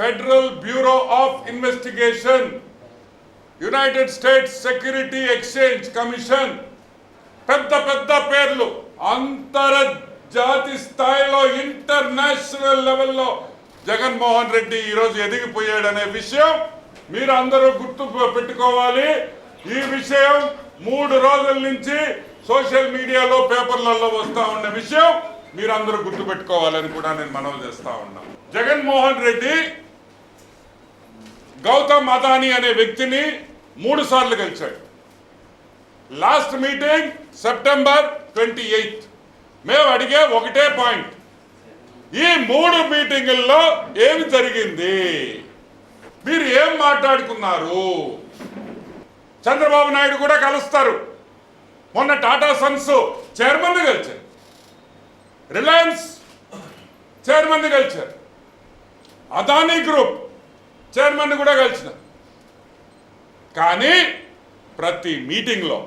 Federal Bureau of Investigation United States Security Exchange Commission పెద్ద పెద్ద పేర్లు అంతర్జాతి స్థాయిలో ఇంటర్నేషనల్ లెవెల్లో జగన్మోహన్ రెడ్డి ఈరోజు ఎదిగిపోయాడనే విషయం మీరు అందరూ గుర్తు పెట్టుకోవాలి. ఈ విషయం మూడు రోజుల నుంచి సోషల్ మీడియాలో పేపర్లలో వస్తూ ఉన్న విషయం మీరు అందరూ గుర్తు పెట్టుకోవాలని కూడా నేను మనవి చేస్తా ఉన్నా. జగన్మోహన్ రెడ్డి గౌతమ్ అదానీ అనే వ్యక్తిని మూడు సార్లు కలిశాడు last meeting September twenty eighth మేము అడిగే ఒకటే పాయింట్. ఈ మూడు మీటింగుల్లో ఏమి జరిగింది? మీరు ఏం మాట్లాడుకున్నారు? చంద్రబాబు నాయుడు కూడా కలుస్తారు. మొన్న టాటా సన్స్ చైర్మన్ గెలిచారు. రిలయన్స్ చైర్మన్ గెలిచారు. అదానీ గ్రూప్ చైర్మన్ కూడా కలిసిన. కానీ ప్రతి మీటింగ్లో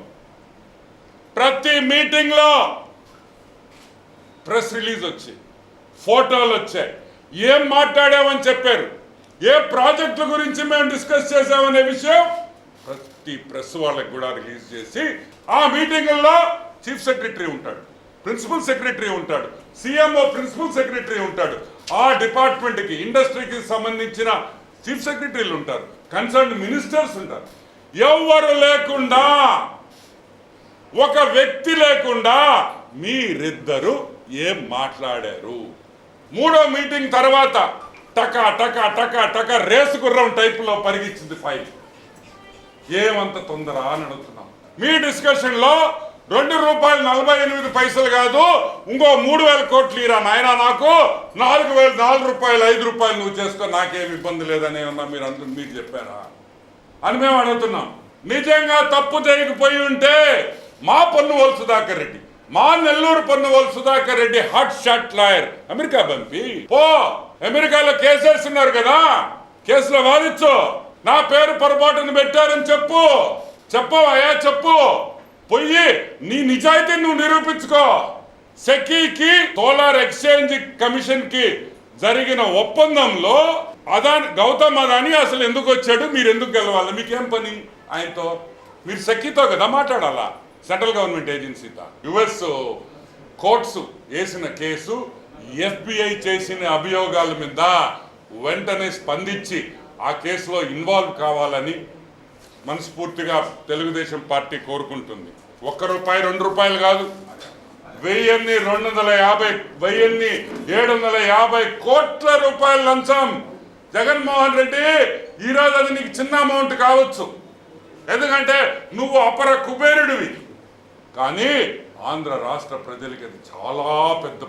ప్రతి మీటింగ్లో ప్రెస్ రిలీజ్ వచ్చి ఫోటోలు వచ్చాయి. ఏం మాట్లాడామని చెప్పారు? ఏ ప్రాజెక్టుల గురించి మేము డిస్కస్ చేసామనే విషయం ప్రతి ప్రెస్ వాళ్ళకి కూడా రిలీజ్ చేసి ఆ మీటింగుల్లో చీఫ్ సెక్రటరీ ఉంటాడు ప్రిన్సిపల్ సెక్రటరీ ఉంటాడు సీఎంఓ ప్రిన్సిపల్ సెక్రటరీ ఉంటాడు. ఆ డిపార్ట్మెంట్కి ఇండస్ట్రీకి సంబంధించిన చీఫ్ సెక్రటరీలు ఉంటారు కన్సర్న్ మినిస్టర్స్ ఉంటారు. ఎవ్వరు లేకుండా ఒక వ్యక్తి లేకుండా మీరిద్దరు ఏం మాట్లాడారు? మూడో మీటింగ్ తర్వాత టక టక టక టక రేసు గుర్రం టైపులో పరిగించింది ఫైల్. ఏమంత తొందర అని అడుగుతున్నాం. మీ డిస్కషన్లో రెండు రూపాయలు నలభై ఎనిమిది పైసలు కాదు ఇంకో మూడు వేల కోట్లు ఇరా నాయన నాకు. నాలుగు వేలు నాలుగు రూపాయలు ఐదు రూపాయలు నువ్వు చేసుకో నాకేం ఇబ్బంది లేదని ఏమన్నా మీరు అందరూ మీరు చెప్పారా? అని మేము అడుగుతున్నాం. నిజంగా తప్పు చేయకపోయి ఉంటే మా పొన్నువోలు సుధాకర్ రెడ్డి మా Nellore Ponnavolu Sudhakar Reddy hot shot lawyer America పంపి పో అమెరికాలో కేసేస్తున్నారు కదా కేసులో వాదించు. నా పేరు పొరపాటును పెట్టారని చెప్పు. చెప్పవయ్యా చెప్పు. పోయి నీ నిజాయితీ నువ్వు నిరూపించుకో. సెకీకి సోలార్ ఎక్స్చేంజ్ కమిషన్కి జరిగిన ఒప్పందంలో అదాని గౌతమ్ అదాని అసలు ఎందుకు వచ్చాడు? మీరు ఎందుకు గెలవాలి? మీకేం పని ఆయనతో? మీరు సెక్కీతో కదా మాట్లాడాలా? సెంట్రల్ గవర్నమెంట్ ఏజెన్సీతో. యుఎస్ కోర్ట్స్ వేసిన కేసు ఎఫ్బిఐ చేసిన అభియోగాల మీద వెంటనే స్పందించి ఆ కేసులో ఇన్వాల్వ్ కావాలని మనస్ఫూర్తిగా తెలుగుదేశం పార్టీ కోరుకుంటుంది. ఒక్క రూపాయి రెండు రూపాయలు కాదు. వెయ్యిన్ని రెండు వందల యాభై వెయ్యిన్ని ఏడు వందల యాభై కోట్ల రూపాయల లంచం. జగన్మోహన్ రెడ్డి ఈరోజు అది నీకు చిన్న అమౌంట్ కావచ్చు. ఎందుకంటే నువ్వు అపర కుబేరుడివి. కానీ ఆంధ్ర రాష్ట్ర ప్రజలకి అది చాలా పెద్ద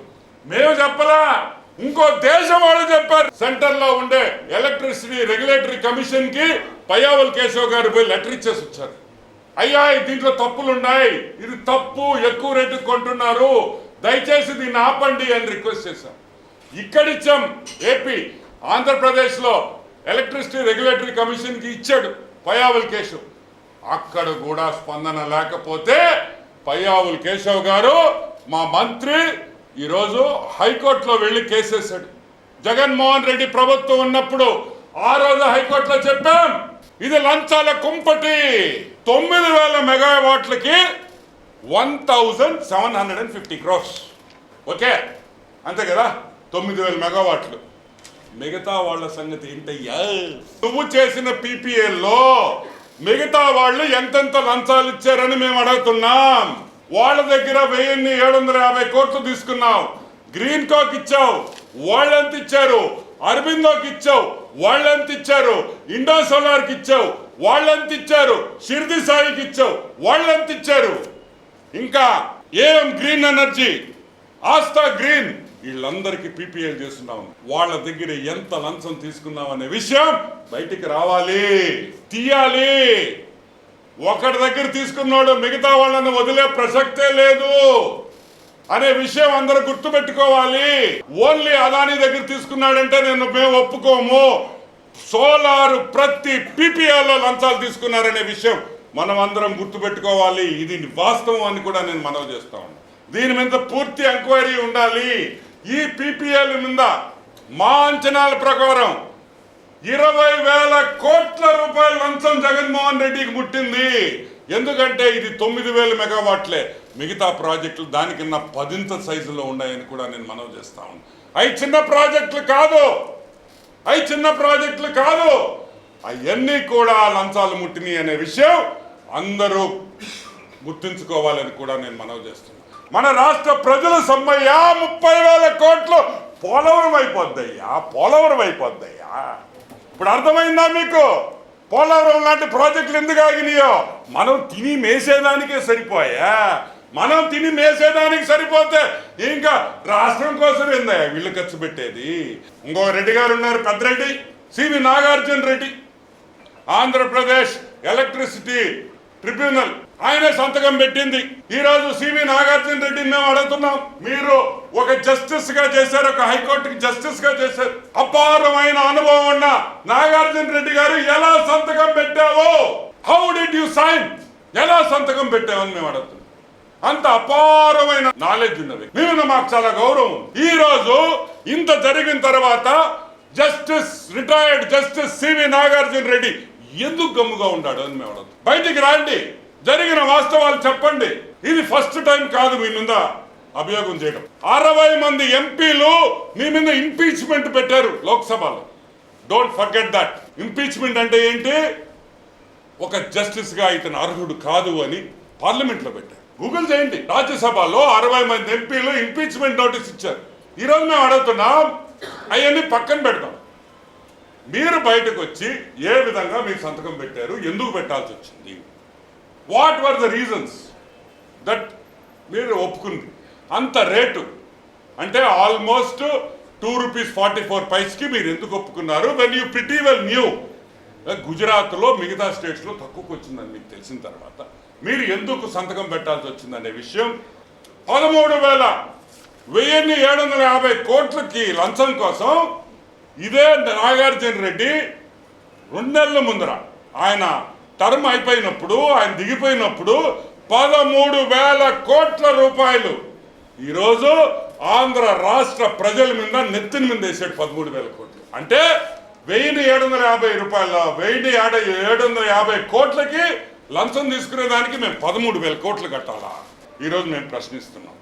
మేము చెప్పలా. ఇంకో దేశం వాళ్ళు చెప్పారు. సెంటర్లో ఉండే ఎలక్ట్రిసిటీ రెగ్యులేటరీ కమిషన్కి పయావల్ కేశవ్ గారు పోయి లెటర్ ఇచ్చేసి వచ్చారు. అయ్యా దీంట్లో తప్పులు ఉన్నాయి ఇది తప్పు ఎక్కువ రేటు కొంటున్నారు. దయచేసి దీన్ని ఆపండి అని రిక్వెస్ట్ చేశాం ఇక్కడిచ్చాం ఏపీ. ఆంధ్రప్రదేశ్లో ఎలక్ట్రిసిటీ రెగ్యులేటరీ కమిషన్కి ఇచ్చాడు పయ్యావల్ కేశవ్. అక్కడ కూడా స్పందన లేకపోతే పయ్యావుల్ కేశవ్ గారు మా మంత్రి ఈరోజు హైకోర్టులో వెళ్ళి కేసేశాడు జగన్మోహన్ రెడ్డి ప్రభుత్వం ఉన్నప్పుడు ఆ రోజు హైకోర్టులో చెప్పాం ఇది లంచాల కుంపటి. తొమ్మిది వేల మెగావాట్లకి one thousand seven hundred and fifty crores. Okay? అంతే కదా? తొమ్మిది వేల మెగావాట్లు మిగతా వాళ్ళ సంగతి ఏంటయ్యా? నువ్వు చేసిన పీపీఎల్లో మిగతా వాళ్ళు ఎంతెంత లంచాలు ఇచ్చారని మేము అడుగుతున్నాం. వాళ్ళ దగ్గర వెయ్యిన్ని ఏడు వందల యాభై కోట్లు తీసుకున్నావు. గ్రీన్ కాక్ ఇచ్చావు. వాళ్ళెంత ఇచ్చారు? అరబిందోకి ఇచ్చావు. వాళ్ళెంత ఇచ్చారు? ఇండో సోలార్కి ఇచ్చావు. వాళ్ళెంత ఇచ్చారు? షిర్ది సాయికి ఇచ్చావు. వాళ్ళెంత ఇచ్చారు? ఇంకా ఏం గ్రీన్ ఎనర్జీ ఆస్థా గ్రీన్ వీళ్ళందరికీ పీపీఎల్ చేస్తున్నాం. వాళ్ళ దగ్గర ఎంత లంచం తీసుకున్నాం అనే విషయం బయటికి రావాలి. తీయాలి. ఒకటి దగ్గర తీసుకున్నాడు మిగతా వాళ్ళని వదిలే ప్రసక్తే లేదు అనే విషయం అందరూ గుర్తుపెట్టుకోవాలి. ఓన్లీ అదాని దగ్గర తీసుకున్నాడంటే నేను మేము ఒప్పుకోము. సోలార్ ప్రతి పీపీఎల్లో లంచాలు తీసుకున్నారనే విషయం మనం అందరం గుర్తుపెట్టుకోవాలి. ఇది వాస్తవం అని కూడా నేను మనవి చేస్తా ఉన్నాను దీని మీద పూర్తి ఎంక్వైరీ ఉండాలి. ఈ పీపీఎల్ మీద మా అంచనాల ప్రకారం ఇరవై వేల కోట్ల రూపాయల లంచం జగన్మోహన్ రెడ్డికి ముట్టింది. ఎందుకంటే ఇది తొమ్మిది వేల మెగావాట్లే. మిగతా ప్రాజెక్టులు కింద పదింత సైజులో ఉన్నాయని కూడా నేను మనవి చేస్తా ఉన్నాను అవి చిన్న ప్రాజెక్టులు కాదు. అవి చిన్న ప్రాజెక్టులు కాదు. అవన్నీ కూడా లంచాలు ముట్టినాయి అనే విషయం అందరూ గుర్తుంచుకోవాలని కూడా నేను మనవి చేస్తున్నాను మన రాష్ట్ర ప్రజలు సమ్మయ్యా ముప్పై వేల కోట్లు పోలవరం అయిపోద్దయ్యా పోలవరం అయిపోద్దయ్యా. ఇప్పుడు అర్థమైందా మీకు? పోలవరం లాంటి ప్రాజెక్టులు ఎందుకు ఆగినాయో? మనం తిని మేసేదానికే సరిపోయా? మనం తిని మేసేదానికి సరిపోతే ఇంకా రాష్ట్రం కోసం ఏందయ్యా వీళ్ళు ఖర్చు పెట్టేది? ఇంకో రెడ్డి గారు ఉన్నారు Peddireddy CV Nagarjuna Reddy. Andhra Pradesh electricity tribunal. ఆయనే సంతకం పెట్టింది. ఈ రోజు సివి నాగార్జున రెడ్డిని మేము అడుగుతున్నాం. మీరు ఒక జస్టిస్గా చేశారు ఒక హైకోర్టుకి జస్టిస్గా చేశారు. అపారమైన అనుభవం ఉన్న నాగార్జున రెడ్డి గారు ఎలా సంతకం పెట్టావో హౌ డిడ్ యు సైన్ ఎలా సంతకం పెట్టావని మేము అడుగుతున్నాం. అంత అపారమైన నాలెడ్జ్ ఉన్నది మీద మాకు చాలా గౌరవం ఈ రోజు ఇంత జరిగిన తర్వాత justice retired justice CV Nagarjuna Reddy ఎందుకు గమ్ముగా ఉన్నాడు అని మేము అడుగుతాం బయటికి రాండి. జరిగిన వాస్తవాలు చెప్పండి. ఇది ఫస్ట్ టైం కాదు మీ మీద అభియోగం చేయడం. అరవై మంది ఎంపీలు మీ మీద ఇంపీచ్మెంట్ పెట్టారు లోక్సభలో. డోంట్ ఫర్గెట్ దట్ ఇంపీచ్మెంట్ అంటే ఏంటి? ఒక జస్టిస్గా ఇతను అర్హుడు కాదు అని పార్లమెంట్లో పెట్టారు. గూగుల్ చేయండి. రాజ్యసభలో అరవై మంది ఎంపీలు ఇంపీచ్మెంట్ నోటీస్ ఇచ్చారు. ఈ రోజు మేము అడుగుతున్నాం అవన్నీ పక్కన పెడతాం. మీరు బయటకు వచ్చి ఏ విధంగా మీరు సంతకం పెట్టారు? ఎందుకు పెట్టాల్సి వచ్చింది? What were the reasons that మీరు ఒప్పుకుంది? అంత రేటు. అంటే almost two rupees forty four పైస్కి మీరు ఎందుకు ఒప్పుకున్నారు? When you pretty well knew గుజరాత్లో మిగతా స్టేట్స్లో తక్కువకు వచ్చిందని మీకు తెలిసిన తర్వాత మీరు ఎందుకు సంతకం పెట్టాల్సి వచ్చిందనే విషయం పదమూడు వేల వెయ్యిన్ని ఏడు వందల యాభై కోట్లకి లంచం కోసం ఇదే నాగార్జున రెడ్డి రెండు నెలల ముందర ఆయన టర్మ్ అయిపోయినప్పుడు ఆయన దిగిపోయినప్పుడు పదమూడు వేల కోట్ల రూపాయలు. ఈరోజు ఆంధ్ర రాష్ట్ర ప్రజల మీద నెత్తిన మీద వేసాడు పదమూడు వేల కోట్లు. అంటే వెయ్యిని ఏడు వందల యాభై రూపాయల వెయ్యిని ఏడు ఏడు వందల యాభై కోట్లకి లంచం తీసుకునే దానికి మేము పదమూడు వేల కోట్లు కట్టాలా? ఈరోజు మేము ప్రశ్నిస్తున్నాం.